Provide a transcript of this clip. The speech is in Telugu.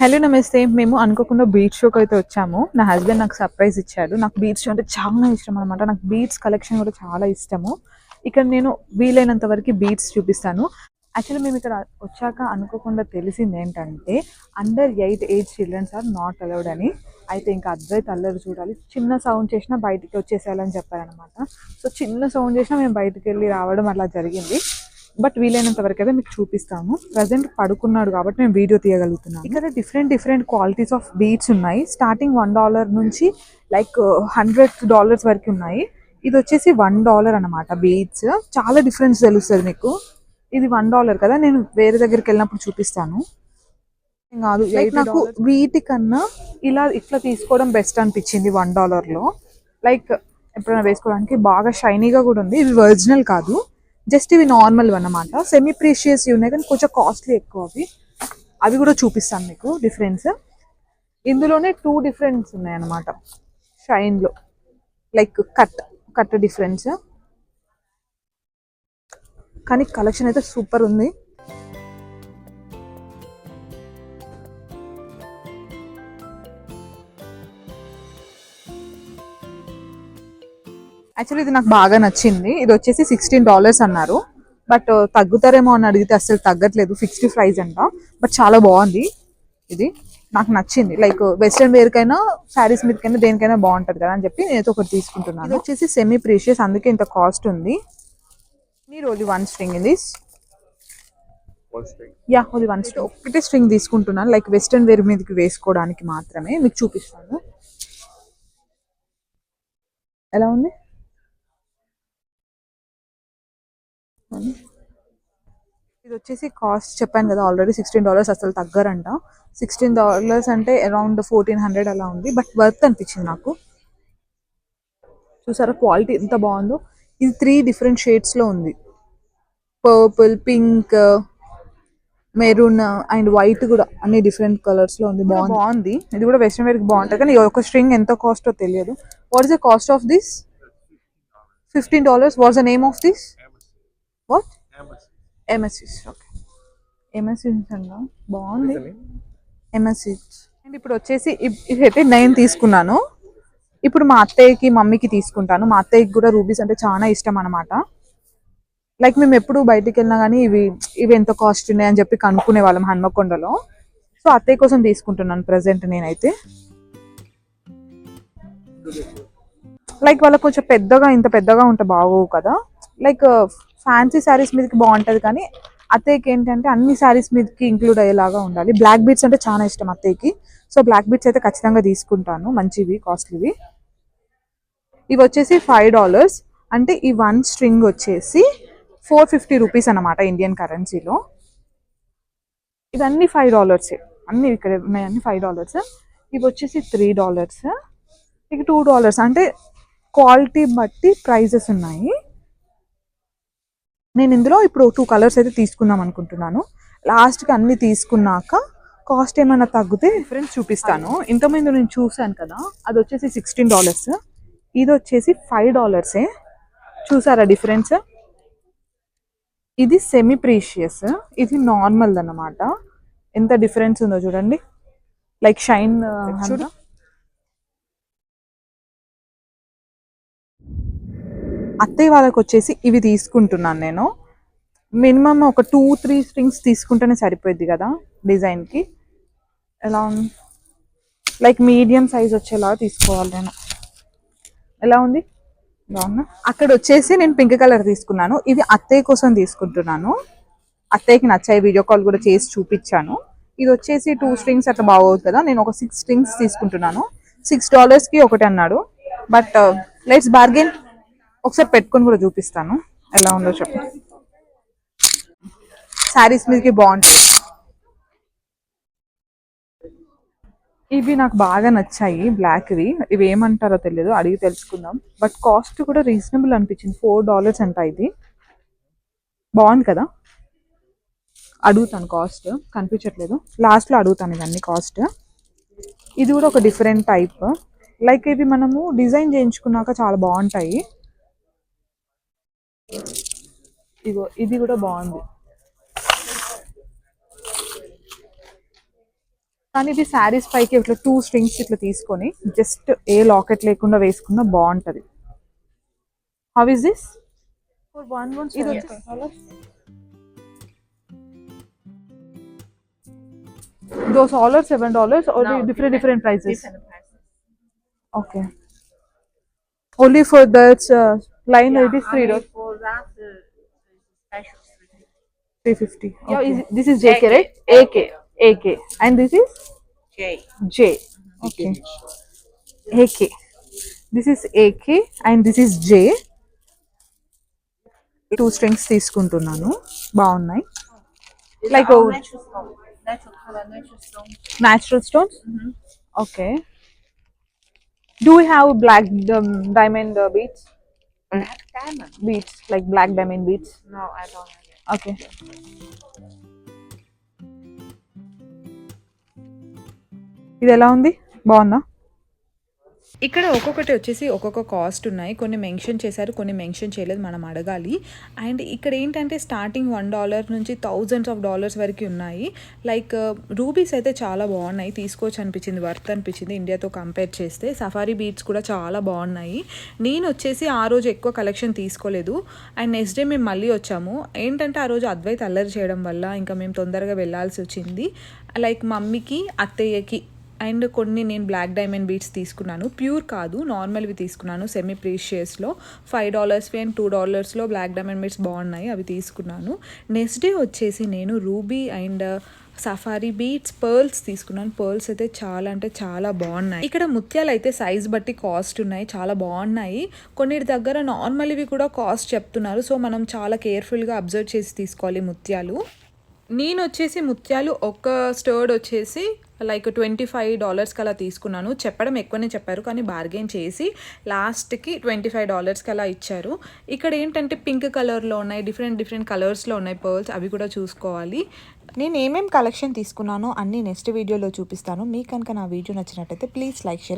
హలో నమస్తే. మేము అనుకోకుండా బీచ్ షోకి అయితే వచ్చాము. నా హస్బెండ్ నాకు సర్ప్రైజ్ ఇచ్చాడు. నాకు బీచ్ షో అంటే చాలా ఇష్టం అనమాట నాకు బీట్స్ కలెక్షన్ కూడా చాలా ఇష్టము. ఇక్కడ నేను వీలైనంత వరకు బీట్స్ చూపిస్తాను. యాక్చువల్లీ మేము ఇక్కడ వచ్చాక అనుకోకుండా తెలిసింది ఏంటంటే under eight age childrens are not allowed అని. అయితే ఇంకా అద్వైత్ అల్లరి చూడాలి. చిన్న సౌండ్ చేసినా బయటికి వచ్చేసేయాలని చెప్పారనమాట సో చిన్న సౌండ్ చేసినా మేము బయటికి వెళ్ళి రావడం అలా జరిగింది. బట్ వీలైనంత వరకు అయితే మీకు చూపిస్తాము. ప్రజెంట్ పడుకున్నాడు కాబట్టి మేము వీడియో తీయగలుగుతున్నాం ఇక్కడ different different qualities of beads ఉన్నాయి. స్టార్టింగ్ వన్ డాలర్ నుంచి లైక్ హండ్రెడ్ డాలర్స్ వరకు ఉన్నాయి. ఇది వచ్చేసి వన్ డాలర్ అనమాట బీట్స్ చాలా డిఫరెన్స్ తెలుస్తుంది మీకు. ఇది వన్ డాలర్ కదా నేను వేరే దగ్గరికి వెళ్ళినప్పుడు చూపిస్తాను. కాదు లైక్ నాకు వీటికన్నా ఇలా ఇట్లా తీసుకోవడం బెస్ట్ అనిపించింది వన్ డాలర్లో. లైక్ ఎప్పుడైనా వేసుకోవడానికి బాగా షైనీగా కూడా ఉంది. ఇవి ఒరిజినల్ కాదు. జస్ట్ ఇవి నార్మల్ అన్నమాట. సెమీ ప్రీషియస్ ఉన్నాయి కానీ కొంచెం కాస్ట్లీ ఎక్కువ అవి. అవి కూడా చూపిస్తాను మీకు డిఫరెన్స్ ఇందులోనే టూ డిఫరెన్స్ ఉన్నాయి అన్నమాట షైన్లో లైక్ కట్ కట్ డిఫరెన్స్ కానీ కలెక్షన్ అయితే సూపర్ ఉంది. యాక్చువల్లీ ఇది నాకు బాగా నచ్చింది. ఇది వచ్చేసి సిక్స్టీన్ డాలర్స్ అన్నారు. బట్ తగ్గుతారేమో అని అడిగితే అసలు తగ్గట్లేదు. ఫిక్స్డ్ ప్రైస్ అంట. బట్ చాలా బాగుంది ఇది. నాకు నచ్చింది. లైక్ వెస్ట్రన్ వేర్ కైనా శారీస్ మీదకైనా దేనికైనా బాగుంటది కదా అని చెప్పి నేను ఒకటి తీసుకుంటున్నాను. ఇది వచ్చేసి సెమీ ప్రీషియస్ అందుకే ఇంత కాస్ట్ ఉంది. మీరు ఓన్లీ వన్ స్ట్రింగ్ ఇది యా ఓన్లీ వన్ స్ట్రింగ్ ఒకటే స్ట్రింగ్ తీసుకుంటున్నాను. లైక్ వెస్ట్రన్ వేర్ మీదకి వేసుకోవడానికి మాత్రమే. మీకు చూపిస్తాను. ఎలా ఉంది? ఇది వచ్చేసి కాస్ట్ చెప్పాను కదా ఆల్రెడీ సిక్స్టీన్ డాలర్స్ అసలు తగ్గరంట. సిక్స్టీన్ డాలర్స్ అంటే అరౌండ్ ఫోర్టీన్ హండ్రెడ్ అలా ఉంది బట్ వర్త్ అనిపించింది నాకు. చూసారా క్వాలిటీ ఎంత బాగుందో? ఇది త్రీ డిఫరెంట్ షేడ్స్లో ఉంది. Purple pink maroon and white కూడా అన్ని డిఫరెంట్ కలర్స్లో ఉంది. బాగుంది. బాగుంది. ఇది కూడా వెస్ట్రన్ వేర్కి బాగుంటుంది కానీ ఒక స్ట్రింగ్ ఎంత కాస్ట్ తెలియదు. What is the cost of this fifteen dollars what's the name of this what amethyst okay amethyst అంట బాగుంది. ఎంఎస్సిస్ అండ్ ఇప్పుడు వచ్చేసి ఇదైతే నేను తీసుకున్నాను. ఇప్పుడు మా అత్తయ్యకి మమ్మీకి తీసుకుంటాను. మా అత్తయ్యకి కూడా రూబీస్ అంటే చాలా ఇష్టం అనమాట లైక్ మేము ఎప్పుడు బయటికి వెళ్ళినా కానీ ఇవి ఇవి ఎంత కాస్ట్ ఉన్నాయి అని చెప్పి కనుక్కునే వాళ్ళం హన్మకొండలో. సో అత్తయ్య కోసం తీసుకుంటున్నాను ప్రజెంట్ నేనైతే. లైక్ వాళ్ళకి కొంచెం పెద్దగా ఇంత పెద్దగా ఉంటే బాగోవు కదా. లైక్ ఫ్యాన్సీ శారీస్ మీదకి బాగుంటుంది కానీ అత్తయ్యకి ఏంటంటే అన్ని శారీస్ మీదకి ఇంక్లూడ్ అయ్యేలాగా ఉండాలి. బ్లాక్ బీట్స్ అంటే చాలా ఇష్టం అత్తయ్యకి. సో బ్లాక్ బీట్స్ అయితే ఖచ్చితంగా తీసుకుంటాను. మంచివి కాస్ట్లీవి ఇవి వచ్చేసి ఫైవ్ డాలర్స్ అంటే ఈ వన్ స్ట్రింగ్ వచ్చేసి ఫోర్ ఫిఫ్టీ రూపీస్ అనమాట ఇండియన్ కరెన్సీలో ఇవన్నీ ఫైవ్ డాలర్స్ అన్ని ఇక్కడ ఉన్నాయి అన్ని ఫైవ్ డాలర్స్ ఇవి వచ్చేసి త్రీ డాలర్స్ ఇక టూ డాలర్స్ అంటే క్వాలిటీ బట్టి ప్రైజెస్ ఉన్నాయి. నేను ఇందులో ఇప్పుడు టూ కలర్స్ అయితే తీసుకుందాం అనుకుంటున్నాను. లాస్ట్కి అన్ని తీసుకున్నాక కాస్ట్ ఏమైనా తగ్గితే డిఫరెన్స్ చూపిస్తాను. ఇంతకుముందు నేను చూసాను కదా అది వచ్చేసి సిక్స్టీన్ డాలర్స్ ఇది వచ్చేసి ఫైవ్ డాలర్సే చూసారా డిఫరెన్స్ ఇది సెమీ ప్రీషియస్ ఇది నార్మల్ అన్నమాట. ఎంత డిఫరెన్స్ ఉందో చూడండి. లైక్ షైన్ చూడు. అత్తయ్య వాళ్ళకి వచ్చేసి ఇవి తీసుకుంటున్నాను నేను. మినిమం ఒక టూ త్రీ స్ట్రింగ్స్ తీసుకుంటేనే సరిపోయింది కదా డిజైన్కి. ఎలా ఉంది లైక్ మీడియం సైజ్ వచ్చేలా తీసుకోవాలి నేను. ఎలా ఉంది? బాగున్నా అక్కడ వచ్చేసి నేను పింక్ కలర్ తీసుకున్నాను. ఇవి అత్తయ్య కోసం తీసుకుంటున్నాను. అత్తయ్యకి నచ్చాయి వీడియో కాల్ కూడా చేసి చూపించాను. ఇది వచ్చేసి టూ స్ట్రింగ్స్ అట్లా బాగోదు కదా నేను ఒక సిక్స్ స్ట్రింగ్స్ తీసుకుంటున్నాను. సిక్స్ డాలర్స్కి ఒకటి అన్నాడు. But let's bargain. ఒకసారి పెట్టుకొని కూడా చూపిస్తాను. ఎలా ఉందో చెప్పండి శారీస్ మీదకి బాగుంటాయి. ఇవి నాకు బాగా నచ్చాయి బ్లాక్వి. ఇవి ఏమంటారో తెలియదు అడిగి తెలుసుకుందాం. బట్ కాస్ట్ కూడా రీజనబుల్ అనిపించింది. ఫోర్ డాలర్స్ అంట ఇది. బాగుంది కదా? అడుగుతాను కాస్ట్. కనిపించట్లేదు. లాస్ట్లో అడుగుతాను ఇవన్నీ కాస్ట్. ఇది కూడా ఒక డిఫరెంట్ టైప్. లైక్ ఇవి మనము డిజైన్ చేయించుకున్నాక చాలా బాగుంటాయి. ఇగో ఇది కూడా బాగుంది. కానీ ఇది శారీస్ పైకి ఇట్లా టూ స్ట్రింగ్స్ ఇట్లా తీసుకొని జస్ట్ ఏ లాకెట్ లేకుండా వేసుకున్నా బాగుంటది. హౌ ఇస్ దిస్ ఇది. Those all seven dollars different different prices. Okay only for that line is three dollars three fifty Yeah, this is J K right A K A K and this is J. J okay A K this is A K and this is J two strings తీసుకుంటున్నాను. బాగున్నాయి. Stone. Natural stones. Okay do have black diamond beads Black diamond. Beads like black diamond beads No, I don't have it. Okay ఇది ఎలా ఉంది బాగుందా ఇక్కడ ఒక్కొక్కటి వచ్చేసి ఒక్కొక్క కాస్ట్ ఉన్నాయి. కొన్ని మెన్షన్ చేశారు కొన్ని మెన్షన్ చేయలేదు మనం అడగాలి. అండ్ ఇక్కడ ఏంటంటే స్టార్టింగ్ వన్ డాలర్ నుంచి థౌజండ్స్ ఆఫ్ డాలర్స్ వరకు ఉన్నాయి. లైక్ రూబీస్ uh, అయితే చాలా బాగున్నాయి. తీసుకోవచ్చు అనిపించింది వర్త్ అనిపించింది ఇండియాతో కంపేర్ చేస్తే. సఫారీ బీట్స్ కూడా చాలా బాగున్నాయి. నేను వచ్చేసి ఆ రోజు ఎక్కువ కలెక్షన్ తీసుకోలేదు. అండ్ నెక్స్ట్ డే మేము మళ్ళీ వచ్చాము. ఏంటంటే ఆ రోజు అద్వైత్ అల్లరి చేయడం వల్ల ఇంకా మేము తొందరగా వెళ్ళాల్సి వచ్చింది. లైక్ మమ్మీకి అత్తయ్యకి అండ్ కొన్ని నేను బ్లాక్ డైమండ్ బీట్స్ తీసుకున్నాను. ప్యూర్ కాదు నార్మల్వి తీసుకున్నాను సెమీ ప్రీషియస్లో ఫైవ్ డాలర్స్వి అండ్ టూ డాలర్స్లో బ్లాక్ డైమండ్ బీట్స్ బాగున్నాయి అవి తీసుకున్నాను. నెక్స్ట్ డే వచ్చేసి నేను ruby and sapphire beads pearls తీసుకున్నాను. పర్ల్స్ అయితే చాలా అంటే చాలా బాగున్నాయి. ఇక్కడ ముత్యాలు అయితే సైజ్ బట్టి కాస్ట్ ఉన్నాయి చాలా బాగున్నాయి. కొన్నిటి దగ్గర నార్మల్ ఇవి కూడా కాస్ట్ చెప్తున్నారు. సో మనం చాలా కేర్ఫుల్గా అబ్జర్వ్ చేసి తీసుకోవాలి ముత్యాలు. నేను వచ్చేసి ముత్యాలు ఒక స్టర్డ్ వచ్చేసి లైక్ ట్వంటీ ఫైవ్ డాలర్స్కి అలా తీసుకున్నాను. చెప్పడం ఎక్కువనే చెప్పారు కానీ బార్గెన్ చేసి లాస్ట్కి ట్వంటీ ఫైవ్ డాలర్స్కి అలా ఇచ్చారు. ఇక్కడ ఏంటంటే పింక్ కలర్లో ఉన్నాయి డిఫరెంట్ డిఫరెంట్ కలర్స్లో ఉన్నాయి పర్ల్స్ అవి కూడా చూసుకోవాలి. నేను ఏమేం కలెక్షన్ తీసుకున్నానో అన్ని నెక్స్ట్ వీడియోలో చూపిస్తాను. మీకు కనుక నా వీడియో నచ్చినట్టయితే ప్లీజ్ లైక్ షేర్ అండ్